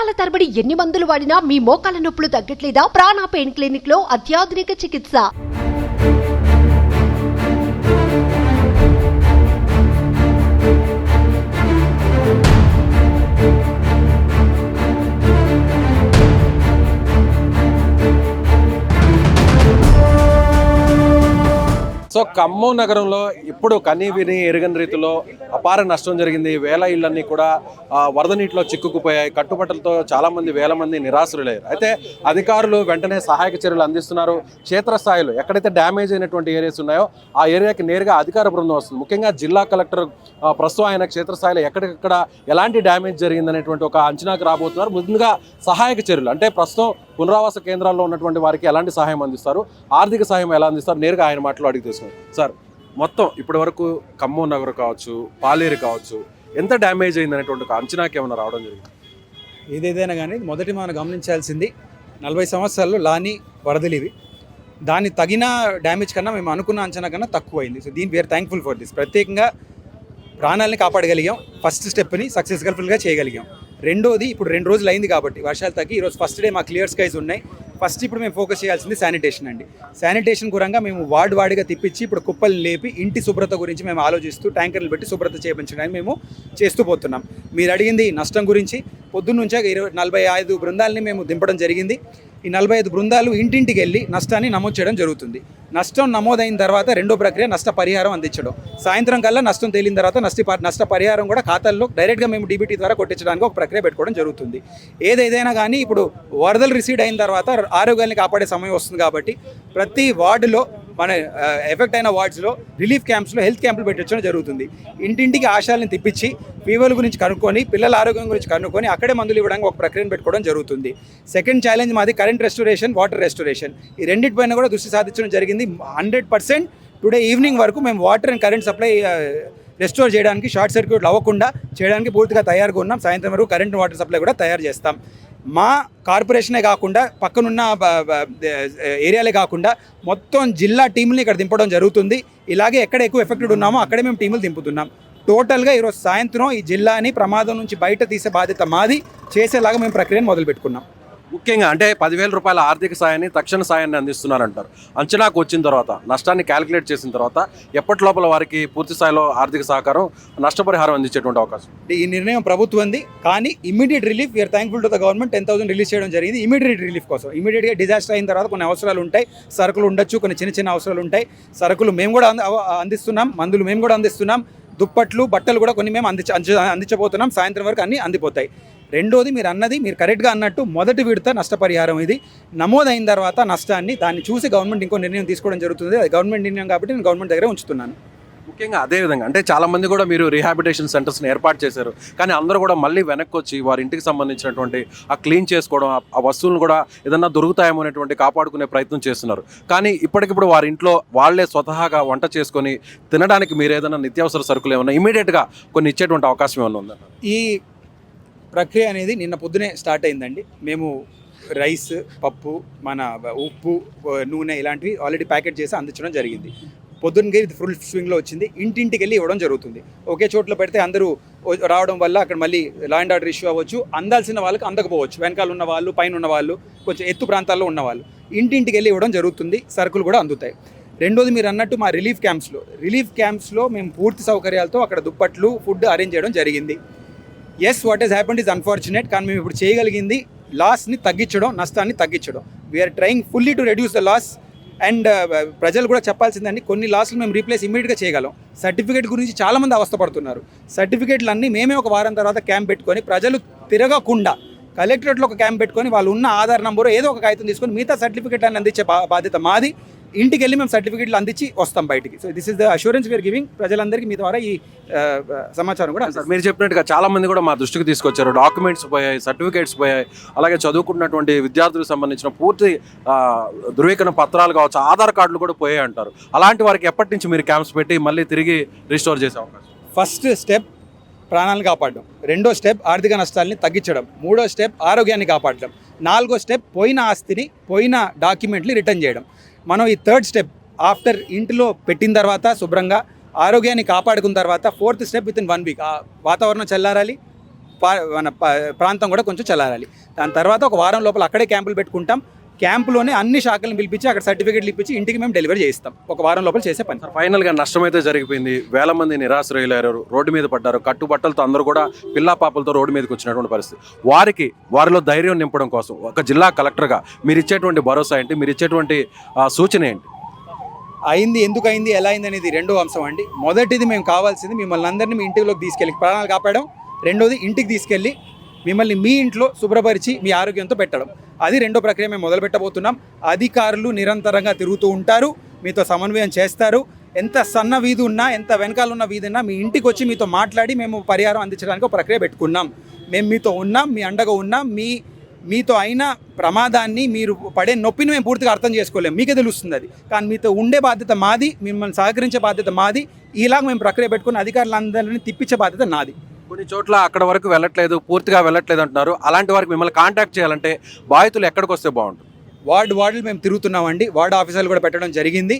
సంవత్సరాల తరబడి ఎన్ని మందులు వాడినా మీ మోకాల నొప్పులు తగ్గట్లేదా? ప్రాణ పెయిన్ క్లినిక్లో అత్యాధునిక చికిత్స. సో ఖమ్మం నగరంలో ఇప్పుడు కనీ విని ఎరగని రీతిలో అపార నష్టం జరిగింది. వేల ఇళ్ళన్నీ కూడా వరద నీటిలో చిక్కుకుపోయాయి. కట్టుబట్టలతో చాలామంది వేల మంది నిరాశ్రులయ్యారు. అయితే అధికారులు వెంటనే సహాయక చర్యలు అందిస్తున్నారు. క్షేత్రస్థాయిలో ఎక్కడైతే డ్యామేజ్ అయినటువంటి ఏరియాస్ ఉన్నాయో ఆ ఏరియాకి నేరుగా అధికార బృందం వస్తుంది. ముఖ్యంగా జిల్లా కలెక్టర్ ప్రస్తుతం ఆయన క్షేత్రస్థాయిలో ఎక్కడికక్కడ ఎలాంటి డ్యామేజ్ జరిగిందనేటువంటి ఒక అంచనాకు రాబోతున్నారు. ముందుగా సహాయక చర్యలు. అంటే ప్రస్తుతం పునరావాస కేంద్రాల్లో ఉన్నటువంటి వారికి ఎలాంటి సహాయం అందిస్తారు? ఆర్థిక సహాయం ఎలా అందిస్తారు? నేరుగా ఆయన మాటలు అడిగి తెలుసుకుందాం. సార్. మొత్తం ఇప్పటి వరకు ఖమ్మం నగర్ కావచ్చు పాలేరు కావచ్చు ఎంత డ్యామేజ్ అయింది అనేటువంటి ఒక అంచనాకి ఏమైనా రావడం జరిగింది? ఏదేదైనా కానీ మొదటి మనం గమనించాల్సింది నలభై సంవత్సరాల్లో లాని వరదలు ఇవి దాని తగిన డ్యామేజ్ కన్నా మేము అనుకున్న అంచనా కన్నా తక్కువ అయింది సో దీని వీఆర్ థ్యాంక్ఫుల్ ఫర్ దిస్ ప్రత్యేకంగా ప్రాణాలని కాపాడగలిగాం. ఫస్ట్ స్టెప్ని సక్సెస్ఫుల్గా చేయగలిగాం. రెండోది ఇప్పుడు రెండు రోజులు అయింది కాబట్టి వర్షాలు తగ్గి ఈరోజు ఫస్ట్ డే మా క్లియర్ స్కైస్ ఉన్నాయి. ఫస్ట్ ఇప్పుడు మేము ఫోకస్ చేయాల్సింది శానిటేషన్ అండి. శానిటేషన్ గురంగా మేము వార్డు వార్డుగా తిప్పించి ఇప్పుడు కుప్పల్ని లేపి ఇంటి శుభ్రత గురించి మేము ఆలోచిస్తూ ట్యాంకర్లు పెట్టి శుభ్రత చేయించడానికి మేము చేస్తూ పోతున్నాం. మీరు అడిగింది నష్టం గురించి పొద్దున్నుంచే ఇరవై నలభై ఐదు బృందాలని మేము దింపడం జరిగింది. ఈ నలభై ఐదు బృందాలు ఇంటింటికి వెళ్ళి నష్టాన్ని నమోదు చేయడం జరుగుతుంది. నష్టం నమోదైన తర్వాత రెండో ప్రక్రియ నష్ట పరిహారం అందించడం. సాయంత్రం కల్లా నష్టం తేలిన తర్వాత నష్ట నష్ట పరిహారం కూడా ఖాతాల్లో డైరెక్ట్గా మేము డీబీటీ ద్వారా కొట్టించడానికి ఒక ప్రక్రియ పెట్టుకోవడం జరుగుతుంది. ఏదేదైనా కానీ ఇప్పుడు వరదలు రిసీడ్ అయిన తర్వాత ఆరోగ్యాన్ని కాపాడే సమయం వస్తుంది కాబట్టి ప్రతి వార్డులో మన ఎఫెక్ట్ అయిన వార్డ్స్లో రిలీఫ్ క్యాంప్స్లో హెల్త్ క్యాంపులు పెట్టించడం జరుగుతుంది. ఇంటింటికి ఆశాలను తిప్పించి ఫీవర్ గురించి కనుక్కొని పిల్లల ఆరోగ్యం గురించి కనుక్కొని అక్కడే మందులు ఇవ్వడానికి ఒక ప్రక్రియను పెట్టుకోవడం జరుగుతుంది. సెకండ్ ఛాలెంజ్ మాది కరెంట్ రెస్టోరేషన్ వాటర్ రెస్టోరేషన్ ఈ రెండింటిపైన కూడా దృష్టి సాధించడం జరిగింది. హండ్రెడ్ పర్సెంట్ టుడే ఈవినింగ్ వరకు మేము water and current supply restore చేయడానికి షార్ట్ సర్క్యూట్లు అవ్వకుండా చేయడానికి పూర్తిగా తయారుగా ఉన్నాం. సాయంత్రం వరకు కరెంట్ వాటర్ సప్లై కూడా తయారు చేస్తాం. మా కార్పొరేషనే కాకుండా పక్కనున్న ఏరియాలే కాకుండా మొత్తం జిల్లా టీంని ఇక్కడ దింపడం జరుగుతుంది. ఇలాగే ఎక్కడ ఎక్కువ ఎఫెక్టెడ్ ఉన్నామో అక్కడే మేము టీములు దింపుతున్నాం. టోటల్గా ఈరోజు సాయంత్రం ఈ జిల్లాని ప్రమాదం నుంచి బయట తీసే బాధ్యత మాది. చేసేలాగా మేము ప్రక్రియను మొదలు పెట్టుకున్నాం ముఖ్యంగా అంటే పదివేల రూపాయల ఆర్థిక సాయాన్ని తక్షణ సాయాన్ని అందిస్తున్నారంటారు. అంచనాకు వచ్చిన తర్వాత నష్టాన్ని క్యాలిక్యులేట్ చేసిన తర్వాత ఎప్పటి లోపల వారికి పూర్తి స్థాయిలో ఆర్థిక సహకారం నష్టపరిహారం అందించేటువంటి అవకాశం? ఈ నిర్ణయం ప్రభుత్వంది కానీ immediate relief we are thankful to the government ten thousand release చేయడం జరిగింది. ఇమీడియట్ రిలీఫ్ కోసం. ఇమీడియట్గా డిజాస్టర్ అయిన తర్వాత కొన్ని అవసరాలు ఉంటాయి. సరుకులు ఉండొచ్చు కొన్ని చిన్న చిన్న అవసరాలు ఉంటాయి. సరుకులు మేము కూడా అందిస్తున్నాం మందులు మేము కూడా అందిస్తున్నాం. దుప్పట్లు బట్టలు కూడా కొన్ని మేము అందించ అందించబోతున్నాం. సాయంత్రం వరకు అన్నీ అందిపోతాయి. రెండోది మీరు అన్నది మీరు కరెక్ట్గా అన్నట్టు మొదటి విడత నష్టపరిహారం ఇది. నమోదైన తర్వాత నష్టాన్ని దాన్ని చూసి గవర్నమెంట్ ఇంకో నిర్ణయం తీసుకోవడం జరుగుతుంది. అది గవర్నమెంట్ నిర్ణయం కాబట్టి నేను గవర్నమెంట్ దగ్గర ఉంచుతున్నాను. ముఖ్యంగా అదే విధంగా అంటే చాలా మంది కూడా మీరు రీహాబిటేషన్ సెంటర్స్ని ఏర్పాటు చేశారు. కానీ అందరూ కూడా మళ్ళీ వెనక్కి వచ్చి వారి ఇంటికి సంబంధించినటువంటి ఆ క్లీన్ చేసుకోవడం ఆ- ఆ వస్తువులను కూడా ఏదన్నా దొరుకుతాయేమో అనేటువంటి కాపాడుకునే ప్రయత్నం చేస్తున్నారు. కానీ ఇప్పటికిప్పుడు వారి ఇంట్లో వాళ్ళే స్వతహాగా వంట చేసుకొని తినడానికి మీరు ఏదైనా నిత్యావసర సరుకులు ఏమన్నా ఇమీడియట్గా కొన్ని ఇచ్చేటువంటి అవకాశం ఏమైనా ఉందా? ఈ ప్రక్రియ అనేది నిన్న పొద్దునే స్టార్ట్ అయిందండి. మేము రైస్ పప్పు మన ఉప్పు నూనె ఇలాంటివి ఆల్రెడీ ప్యాకెట్ చేసి అందించడం జరిగింది. పొద్దున్నకి ఇది ఫుల్ స్వింగ్లో వచ్చింది. ఇంటింటికి వెళ్ళి ఇవ్వడం జరుగుతుంది. ఒకే చోట్ల పెడితే అందరూ రావడం వల్ల అక్కడ మళ్ళీ ల్యాండ్ ఆర్డర్ ఇష్యూ అవ్వచ్చు. అందాల్సిన వాళ్ళకి అందకపోవచ్చు. వెనకాల ఉన్న వాళ్ళు పైన ఉన్న వాళ్ళు కొంచెం ఎత్తు ప్రాంతాల్లో ఉన్నవాళ్ళు ఇంటింటికి వెళ్ళి ఇవ్వడం జరుగుతుంది. సరుకులు కూడా అందుతాయి. రెండోది మీరు అన్నట్టు మా రిలీఫ్ క్యాంప్స్లో రిలీఫ్ క్యాంప్స్లో మేము పూర్తి సౌకర్యాలతో అక్కడ దుప్పట్లు ఫుడ్ అరేంజ్ చేయడం జరిగింది. Yes what is happened is unfortunate కానీ మేము ఇప్పుడు చేయగలిగింది లాస్ని తగ్గించడం నష్టాన్ని తగ్గించడం. We are trying fully to reduce the loss and ప్రజలు కూడా చెప్పాల్సిందండి కొన్ని లాస్లు మేము రీప్లేస్ ఇమీడియట్గా చేయగలం. సర్టిఫికేట్ గురించి చాలామంది అవస్థపడుతున్నారు. సర్టిఫికేట్లు అన్నీ మేమే ఒక వారం తర్వాత క్యాంప్ పెట్టుకొని ప్రజలు తిరగకుండా కలెక్టరేట్లో ఒక క్యాంప్ పెట్టుకొని వాళ్ళు ఉన్న ఆధార్ నంబరు ఏదో ఒక కాగితం తీసుకొని మిగతా సర్టిఫికేట్ అని అందించే బాధ్యత మాది. ఇంటికి వెళ్ళి మేము సర్టిఫికేట్లు అందించి వస్తాం బయటికి. So this is the assurance we are giving ప్రజలందరికీ మీ ద్వారా ఈ సమాచారం కూడా సార్ మీరు చెప్పినట్టుగా చాలా మంది కూడా మా దృష్టికి తీసుకొచ్చారు. డాక్యుమెంట్స్ పోయాయి సర్టిఫికేట్స్ పోయాయి. అలాగే చదువుకున్నటువంటి విద్యార్థులకు సంబంధించిన పూర్తి ధృవీకరణ పత్రాలు కావచ్చు ఆధార్ కార్డులు కూడా పోయాయి అంటారు. అలాంటి వారికి ఎప్పటి నుంచి మీరు క్యాంప్స్ పెట్టి మళ్ళీ తిరిగి రిస్టోర్ చేసే అవకాశం? ఫస్ట్ స్టెప్ ప్రాణాలను కాపాడడం. రెండో స్టెప్ ఆర్థిక నష్టాలని తగ్గించడం. మూడో స్టెప్ ఆరోగ్యాన్ని కాపాడడం. నాలుగో స్టెప్ పోయిన ఆస్తిని పోయిన డాక్యుమెంట్ని రిటర్న్ చేయడం. మనం ఈ థర్డ్ స్టెప్ ఆఫ్టర్ ఇంటిలో పెట్టిన తర్వాత శుభ్రంగా ఆరోగ్యాన్ని కాపాడుకున్న తర్వాత fourth step within one week ఆ వాతావరణం చల్లారాలి మన ప్రాంతం కూడా కొంచెం చల్లారాలి. దాని తర్వాత ఒక వారం లోపల అక్కడే క్యాంపులు పెట్టుకుంటాం. క్యాంపులోనే అన్ని శాఖలను పిలిపించి అక్కడ సర్టిఫికేట్లు ఇప్పించి ఇంటికి మేము డెలివరీ చేయిస్తాం. ఒక వారం లోపల చేసే పని. ఫైనల్గా నష్టం అయితే జరిగిపోయింది. వేల మంది నిరాశ్రయులయ్యారు. రోడ్డు మీద పడ్డారు. కట్టుబట్టలతో అందరూ కూడా పిల్లా పాపలతో రోడ్డు మీదకి వచ్చినటువంటి పరిస్థితి. వారికి వారిలో ధైర్యం నింపడం కోసం ఒక జిల్లా కలెక్టర్గా మీరు ఇచ్చేటువంటి భరోసా ఏంటి? మీరు ఇచ్చేటువంటి సూచన ఏంటి? అయింది ఎందుకు అయింది ఎలా అయింది అనేది రెండో అంశం అండి. మొదటిది మేము కావాల్సింది మిమ్మల్ని అందరినీ మీ ఇంటిలోకి తీసుకెళ్ళి ప్రాణాలు కాపాడడం. రెండోది ఇంటికి తీసుకెళ్ళి మిమ్మల్ని మీ ఇంట్లో శుభ్రపరిచి మీ ఆరోగ్యంతో పెట్టడం. అది రెండో ప్రక్రియ మేము మొదలుపెట్టబోతున్నాం. అధికారులు నిరంతరంగా తిరుగుతూ ఉంటారు. మీతో సమన్వయం చేస్తారు. ఎంత సన్న వీధి ఉన్నా ఎంత వెనకాల ఉన్న వీధి ఉన్నా మీ ఇంటికి వచ్చి మీతో మాట్లాడి మేము పరిహారం అందించడానికి ఒక ప్రక్రియ పెట్టుకున్నాం. మేము మీతో ఉన్నాం మీ అండగా ఉన్నాం. మీ మీతో అయిన ప్రమాదాన్ని మీరు పడే నొప్పిని మేము పూర్తిగా అర్థం చేసుకోలేము మీకే తెలుస్తుంది అది. కానీ మీతో ఉండే బాధ్యత మాది మిమ్మల్ని సహకరించే బాధ్యత మాది. ఇలాగ మేము ప్రక్రియ పెట్టుకుని అధికారులందరినీ తిప్పించే బాధ్యత నాది. కొన్ని చోట్ల అక్కడ వరకు వెళ్ళట్లేదు పూర్తిగా వెళ్ళట్లేదు అంటున్నారు. అలాంటి వారికి మిమ్మల్ని కాంటాక్ట్ చేయాలంటే బాధితులు ఎక్కడికి వస్తే బాగుంటుంది? వార్డు వార్డులు మేము తిరుగుతున్నామండి. వార్డు ఆఫీసర్లు కూడా పెట్టడం జరిగింది.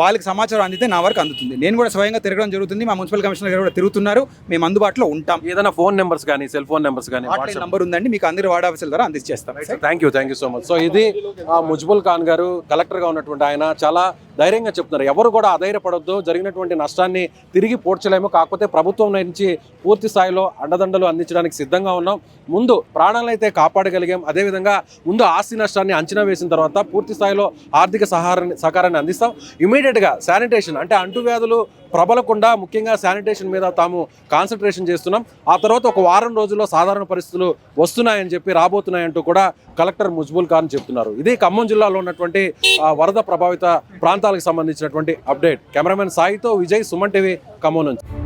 వాళ్ళకి సమాచారం అందితే నా వరకు అందుతుంది. నేను కూడా స్వయంగా తిరగడం జరుగుతుంది. మా మున్సిపల్ కమిషనర్ గారు కూడా తిరుగుతున్నారు. మేము అందుబాటులో ఉంటాం. ఏదైనా ఫోన్ నెంబర్స్ కానీ సెల్ ఫోన్ నెంబర్స్ కానీ హాట్ నంబర్ ఉందండి. మీకు అందరి వార్డు ఆఫీసర్ ద్వారా అందించేస్తాం. Thank you thank you so much so ఇది ఆ, ముజ్బుల్ ఖాన్ గారు కలెక్టర్గా ఉన్నటువంటి ఆయన చాలా ధైర్యంగా చెప్తున్నారు. ఎవరు కూడా అధైర్యపడొద్దు. జరిగినటువంటి నష్టాన్ని తిరిగి పోడ్చలేము. కాకపోతే ప్రభుత్వం నుంచి పూర్తి స్థాయిలో అండదండలు అందించడానికి సిద్ధంగా ఉన్నాం. ముందు ప్రాణాలను అయితే కాపాడగలిగాం. అదేవిధంగా ముందు ఆస్తి నష్టాన్ని అంచనా వేసిన తర్వాత పూర్తి స్థాయిలో ఆర్థిక సహారాన్ని సహకారాన్ని అందిస్తాం. ఇమీడియట్గా శానిటేషన్ అంటే అంటువ్యాధులు ప్రబలకుండా ముఖ్యంగా శానిటేషన్ మీద తాము కాన్సన్ట్రేషన్ చేస్తున్నాం. ఆ తర్వాత ఒక వారం రోజుల్లో సాధారణ పరిస్థితులు వస్తున్నాయని చెప్పి రాబోతున్నాయంటూ కూడా కలెక్టర్ ముజ్బుల్ ఖాన్ చెప్తున్నారు. ఇది ఖమ్మం జిల్లాలో ఉన్నటువంటి వరద ప్రభావిత ప్రాంతాలకు సంబంధించినటువంటి అప్డేట్. కెమెరామెన్ సాయితో విజయ్ సుమన్ టీవీ ఖమ్మం నుంచి.